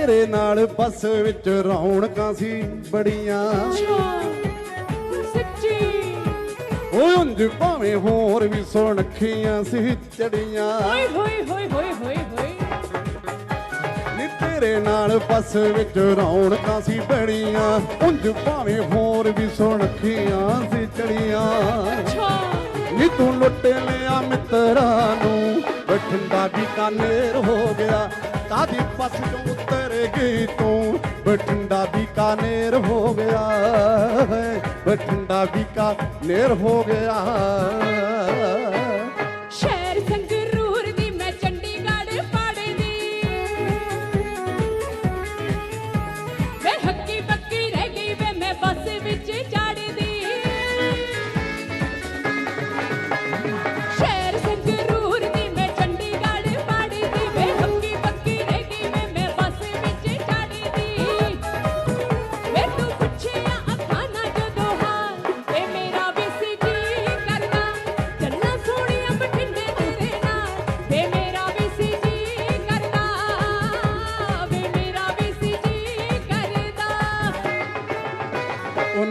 ਤੇਰੇ ਨਾਲ ਬੱਸ ਵਿੱਚ ਰੌਣਕਾਂ ਸੀ ਬੜੀਆਂ। ਸੱਚੀ। ਓਏ ਉਂਝ ਭਾਵੇਂ ਹੋਰ ਵੀ ਸੁਣਖੀਆਂ ਸੀ ਚੜੀਆਂ। ਓਏ ਹੋਏ ਹੋਏ ਹੋਏ ਹੋਏ ਹੋਏ। ਨੀ ਤੇਰੇ ਨਾਲ ਬੱਸ ਵਿੱਚ ਰੌਣਕਾਂ ਸੀ ਬੜੀਆਂ। ਉਂਝ ਭਾਵੇਂ ਹੋਰ ਵੀ ਸੁਣਖੀਆਂ ਸੀ ਚੜੀਆਂ। ਅੱਛਾ। ਨੀ ਤੂੰ ਲੁੱਟ ਲਿਆ ਮਿੱਤਰਾਂ ਨੂੰ। ਬਠਿੰਡਾ ਬੀਕਾਨੇਰ ਹੋ ਗਿਆ। ਕਾਦੀ ਪੱਸ ਤੋਂ ਉਤਰ ਗਈ ਤੂੰ। ਬਠਿੰਡਾ ਬੀਕਾਨੇਰ ਹੋ ਗਿਆ ਹੈ। ਬਠਿੰਡਾ ਬੀਕਾਨੇਰ ਹੋ ਗਿਆ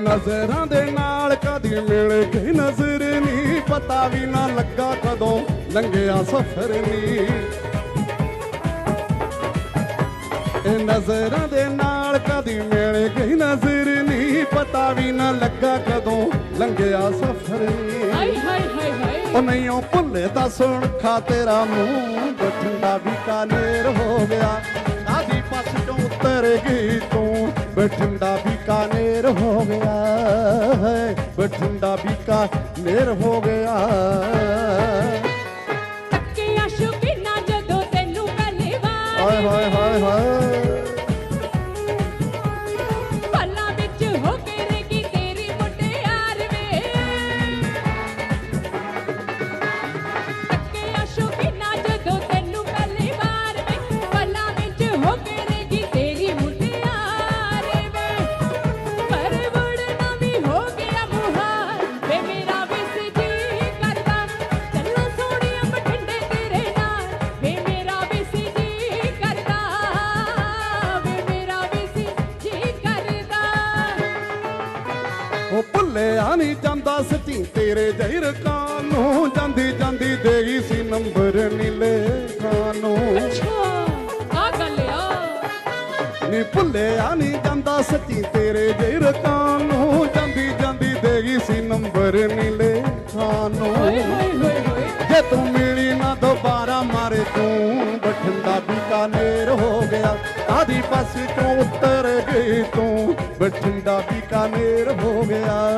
ਨਜ਼ਰਾਂ ਦੇ ਨਾਲ ਕਦੀ ਮਿਲ ਗਈ ਨਜ਼ਰ ਨਹੀਂ ਪਤਾ ਵੀ ਨਾ ਲੱਗਾ ਕਦੋਂ ਲੰਘਿਆ ਸਫ਼ਰ ਨਹੀਂ। ਇਹ ਨਜ਼ਰਾਂ ਦੇ ਨਾਲ ਕਦੀ ਮਿਲ ਗਈ ਨਜ਼ਰ ਨਹੀਂ ਪਤਾ ਵੀ ਨਾ ਲੱਗਾ ਕਦੋਂ ਲੰਘਿਆ ਸਫ਼ਰ ਨਹੀਂ। ਹਾਏ ਹਾਏ ਹਾਏ ਹਾਏ। ਉਹ ਨਹੀਂ ਉਹ ਭੁੱਲੇ ਤਾਂ ਸੁਣ ਖਾ ਤੇਰਾ ਮੂੰਹ ਬਠਿੰਡਾ ਬੀਕਾਨੇਰ ਹੋ ਗਿਆ। ਆਦੀ ਪਾਸ ਚੋਂ ਉਤਰ ਗਈ ਬਠਿੰਡਾ ਬੀਕਾਨੇਰ ਹੋ ਗਿਆ ਹੈ। ਬਠਿੰਡਾ ਬੀਕਾਨੇਰ ਹੋ ਗਿਆ ਭੁੱਲਿਆ ਨਹੀਂ ਜਾਂਦਾ ਸੱਚੀ ਤੇਰੇ ਜਹਿਰ ਨੂੰ ਜਾਂਦੀ ਜਾਂਦੀ ਦੇਗੀ ਸੀ ਨੰਬਰ ਨੀਲੇ ਖਾਨੂੰ ਅੱਛਾ ਆ ਗੱਲ ਆ। ਨੀ ਭੁੱਲਿਆ ਨਹੀਂ ਜਾਂਦਾ ਸੱਚੀ ਤੇਰੇ ਜਹਿਰ ਨੂੰ ਜਾਂਦੀ ਜਾਂਦੀ ਦੇਗੀ ਸੀ ਨੰਬਰ ਨੀਲੇ ਹੋਏ ਜੇ ਤੂੰ ਮਿਲੀ ਨਾ ਦੁਬਾਰਾ ਮਾਰੇ ਤੂੰ। ਹੋ ਗਿਆ ਆਦੀ ਪਾਸ ਤੋਂ ਉਤਰ ਗਏ ਤੂੰ। ਬਠਿੰਡਾ ਬੀਕਾਨੇਰ ਹੋ ਗਿਆ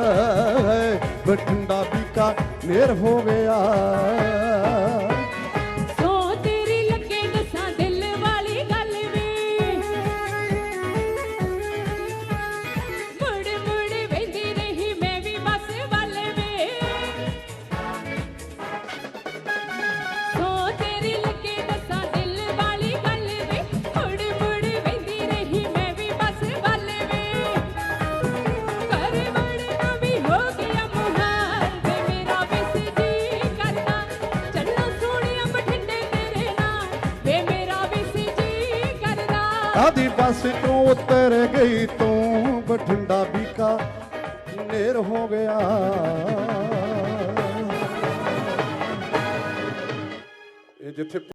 ਹੈ। ਬਠਿੰਡਾ ਬੀਕਾਨੇਰ ਹੋ। ਗਿਆ ਕਰਦਾ ਆਦੀ ਤੋਂ ਉਤਰ ਗਈ ਤੂੰ ਬਠਿੰਡਾ ਬੀਕਾ ਬੀਕਾਨੇਰ ਹੋ ਗਿਆ। ਇਹ ਜਿੱਥੇ